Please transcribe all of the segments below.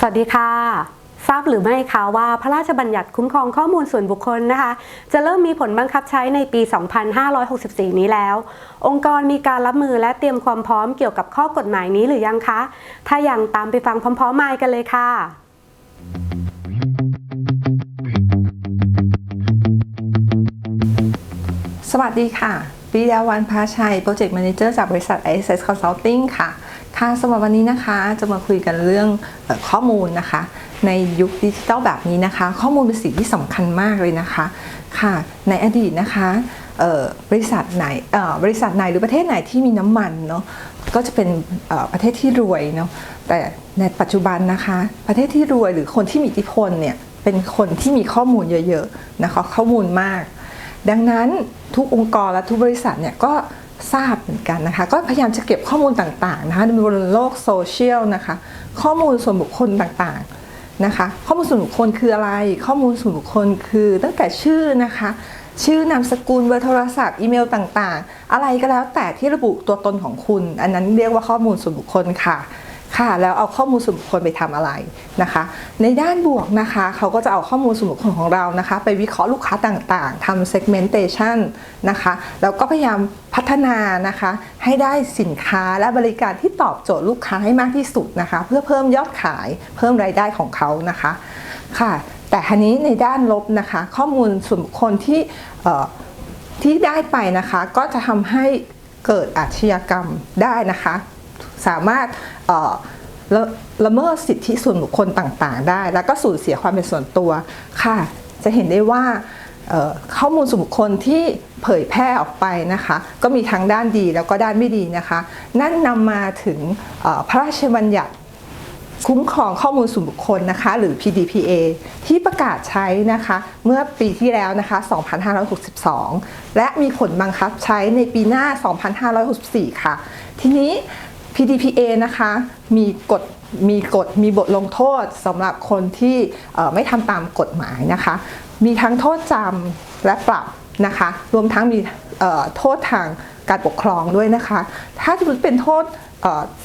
สวัสดีค่ะทราบหรือไม่คะว่าพระราชบัญญัติคุ้มครองข้อมูลส่วนบุคคลนะคะ จะเริ่มมีผลบังคับใช้ในปี 2564 นี้แล้ว องค์กรมีการรับมือและเตรียมความพร้อมเกี่ยวกับข้อกฎหมายนี้หรือยังคะ ถ้ายังตามไปฟังพร้อมๆมายกันเลยค่ะสวัสดีค่ะปิยาวันพาชัยโปรเจกต์ a ม a เจอร์จากบริษัท ISS Consulting ค่ะ ค่ะสำหรับวันนี้นะคะจะมาคุยกันเรื่องข้อมูลนะคะ ในยุคดิจิทัลแบบนี้นะคะ ข้อมูลเป็นสิ่งที่สำคัญมากเลยนะคะค่ะ ในอดีตนะคะบริษัทไหนบริษัทไหนหรือประเทศไหนที่มีน้ำมันเนาะก็จะเป็นประเทศที่รวยเนาะแต่ในปัจจุบันนะคะ ประเทศที่รวยหรือคนที่มีอิทธิพลเนี่ยเป็นคนที่มีข้อมูลเยอะๆนะคะข้อมูลมาก ดังนั้นทุกองค์กรและทุกบริษัทเนี่ยก็ ทราบเหมือนกันนะคะ ก็พยายามจะเก็บข้อมูลต่างๆนะคะในบนโลกโซเชียลนะคะ ข้อมูลส่วนบุคคลต่างๆนะคะ ข้อมูลส่วนบุคคลคืออะไร ข้อมูลส่วนบุคคลคือตั้งแต่ชื่อนะคะ ชื่อนามสกุลเบอร์โทรศัพท์อีเมลต่างๆ อะไรก็แล้วแต่ที่ระบุตัวตนของคุณ อันนั้นเรียกว่าข้อมูลส่วนบุคคลค่ะ ค่ะแล้วเอาข้อมูลส่วนบุคคลไปทำอะไรนะคะ ในด้านบวกนะคะเขาก็จะเอาข้อมูลส่วนบุคคลของเรานะคะ ไปวิเคราะห์ลูกค้าต่างๆทำ segmentation นะคะแล้วก็พยายามพัฒนานะคะ ให้ได้สินค้าและบริการที่ตอบโจทย์ลูกค้าให้มากที่สุดนะคะ เพื่อเพิ่มยอดขายเพิ่มรายได้ของเขานะคะค่ะ แต่ทีนี้ในด้านลบนะคะ ข้อมูลส่วนบุคคลที่ที่ได้ไปนะคะ ก็จะทำให้เกิดอาชญากรรมได้นะคะ สามารถละละเมิดสิทธิส่วนบุคคลต่างๆ ได้ แล้วก็สูญเสียความเป็นส่วนตัวค่ะ จะเห็นได้ว่าข้อมูลส่วนบุคคลที่เผยแพร่ออกไปนะคะ ก็มีทั้งด้านดีแล้วก็ด้านไม่ดีนะคะ นั่นนำมาถึงพระราชบัญญัติคุ้มครองข้อมูลส่วนบุคคลนะคะ หรือ PDPA ที่ประกาศใช้นะคะ เมื่อปีที่แล้วนะคะ 2562 และมีผลบังคับใช้ในปีหน้า 2564 ค่ะ ทีนี้ PDPA นะคะมีกฎมีกฎมีบทลงโทษสำหรับคนที่ไม่ทำตามกฎหมายนะคะ มีทั้งโทษจำและปรับนะคะ รวมทั้งมีโทษทางการปกครองด้วยนะคะ ถ้าสมมติเป็นโทษ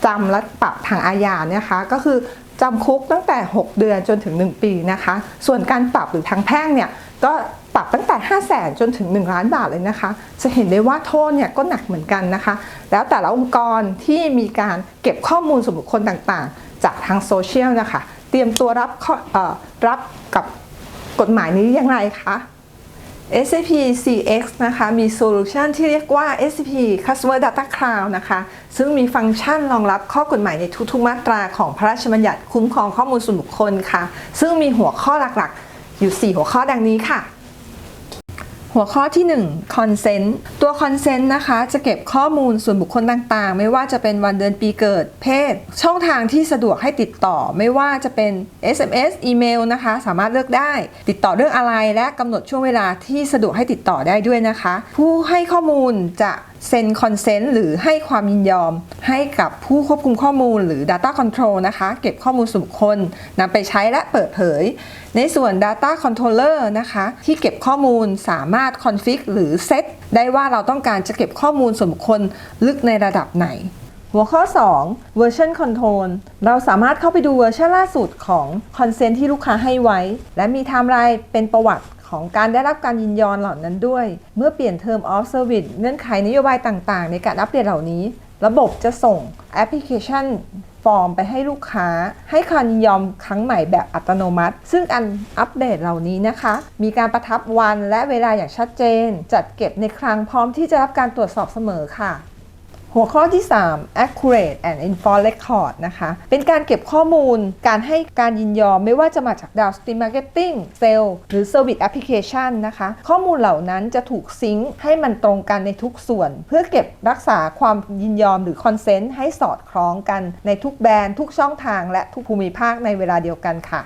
จำและปรับทางอาญาเนี่ยนะคะก็คือจำคุกตั้งแต่ 6 เดือนจนถึง 1 ปีนะคะ ส่วนการปรับหรือทางแพ่งเนี่ยก็ ปรับตั้งแต่ 5 0 0แสนจนถึง 1 ล้านบาทเลยนะคะ จะเห็นได้ว่าโทษเนี่ยก็หนักเหมือนกันนะคะ แล้วแต่ละองค์กรที่มีการเก็บข้อมูลส่วนบุคคลต่างๆ จากทางโซเชียลนะคะ เตรียมตัวรับข้อรับกับกฎหมายนี้อย่างไรคะ SAP CX นะคะ มีโซลูชันที่เรียกว่า SAP Customer Data Cloud นะคะ ซึ่งมีฟังก์ชันรองรับข้อกฎหมายในทุกๆ มาตราของพระราชบัญญัติคุ้มครองข้อมูลส่วนบุคคลค่ะ ซึ่งมีหัวข้อหลักๆ อยู่ 4 หัวข้อดังนี้ค่ะ หัวข้อที่1 consent ตัว consent นะคะจะเก็บข้อมูลส่วนบุคคลต่างๆ ไม่ว่าจะเป็นวันเดือนปีเกิดเพศ ช่องทางที่สะดวกให้ติดต่อ ไม่ว่าจะเป็น SMS อีเมลนะคะ สามารถเลือกได้ ติดต่อเรื่องอะไรและกำหนดช่วงเวลาที่สะดวกให้ติดต่อได้ด้วยนะคะ ผู้ให้ข้อมูลจะ เซ็นคอนเซนต์หรือให้ความยินยอม ให้กับผู้ควบคุมข้อมูลหรือ Data Control นะคะ เก็บข้อมูลส่วนบุคคลนำไปใช้และเปิดเผย ในส่วน Data Controller นะคะ ที่เก็บข้อมูลสามารถ config หรือ set ได้ว่าเราต้องการจะเก็บข้อมูลส่วนบุคคลลึกในระดับไหนหัวข้อ 2 version control เราสามารถเข้าไปดูเวอร์ชันล่าสุดของ consent ที่ลูกค้าให้ไว้ และมีไทม์ไลน์เป็นประวัติ ของการได้รับการยินยอมเหล่านั้นด้วย เมื่อเปลี่ยน term of service เงื่อนไขนโยบายต่างๆ ในการอัปเดตเหล่านี้ ระบบจะส่งแอปพลิเคชันฟอร์มไปให้ลูกค้า ให้การยินยอมครั้งใหม่แบบอัตโนมัติ ซึ่งการอัปเดตเหล่านี้นะคะ มีการประทับวันและเวลาอย่างชัดเจน จัดเก็บในคลังพร้อมที่จะรับการตรวจสอบเสมอค่ะ หัวข้อที่ 3 accurate and informed record นะคะ เป็นการเก็บข้อมูล การให้การยินยอมไม่ว่าจะมาจาก downstream marketing sale หรือ service application นะคะ ข้อมูลเหล่านั้นจะถูกซิงค์ให้มันตรงกันในทุกส่วน เพื่อเก็บรักษาความยินยอมหรือ consent ให้สอดคล้องกันในทุกแบรนด์ทุกช่องทางและทุกภูมิภาคในเวลาเดียวกันค่ะ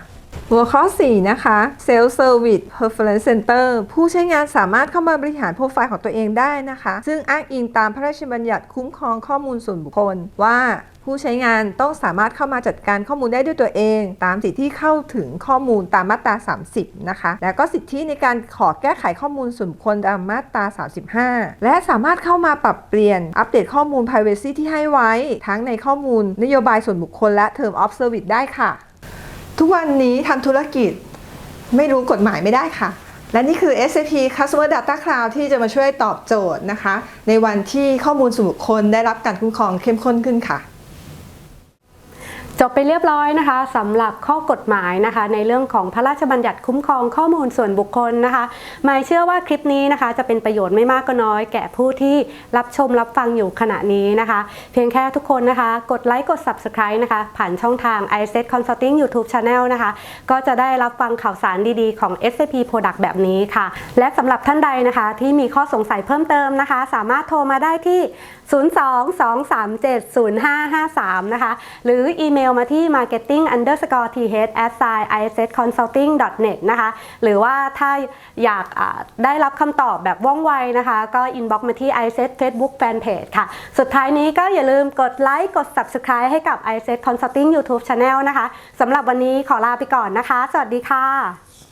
หัวข้อ 4 นะคะ Self Service Preference Center ผู้ใช้งานสามารถเข้ามาบริหารโปรไฟล์ของตัวเองได้นะคะ ซึ่งอ้างอิงตามพระราชบัญญัติคุ้มครองข้อมูลส่วนบุคคลว่าผู้ใช้งานต้องสามารถเข้ามาจัดการข้อมูลได้ด้วยตัวเอง ตามสิทธิที่เข้าถึงข้อมูลตามมาตรา 30 นะคะ แล้วก็สิทธิในการขอแก้ไขข้อมูลส่วนบุคคลตามมาตรา 35 และสามารถเข้ามาปรับเปลี่ยนอัปเดตข้อมูล Privacy ที่ให้ไว้ ทั้งในข้อมูลนโยบายส่วนบุคคลและ Term of Service ได้ค่ะ ทุกวันนี้ทำธุรกิจไม่รู้กฎหมายไม่ได้ค่ะ และนี่คือ SAP Customer Data Cloud ที่จะมาช่วยตอบโจทย์นะคะ ในวันที่ข้อมูลส่วนบุคคลได้รับการคุ้มครองเข้มข้นขึ้นค่ะ จบไปเรียบร้อยนะคะสำหรับข้อกฎหมายนะคะ ในเรื่องของพระราชบัญญัติคุ้มครองข้อมูลส่วนบุคคลนะคะหมายเชื่อว่าคลิปนี้นะคะ จะเป็นประโยชน์ไม่มากก็น้อย แก่ผู้ที่รับชมรับฟังอยู่ขณะนี้นะคะ เพียงแค่ทุกคนนะคะ กดไลค์กด Subscribe นะคะ ผ่านช่องทาง i s e t Consulting YouTube Channel นะคะ ก็จะได้รับฟังข่าวสารดีๆของ SAP Product แบบนี้ค่ะ และสำหรับท่านใดนะคะ ที่มีข้อสงสัยเพิ่มเติมนะคะ สามารถโทรมาได้ที่ 02-237-0553 นะคะ หรืออีเมลมาที่ marketing underscore th at isconsulting net นะคะ หรือว่าถ้าอยากได้รับคำตอบแบบว่องไวนะคะ ก็ inbox มาที่ i s Facebook Fanpage ค่ะ สุดท้ายนี้ก็อย่าลืมกดไลค์กด subscribe ให้กับ i s Consulting YouTube Channel นะคะสำหรับวันนี้ขอลาไปก่อนนะคะ สวัสดีค่ะ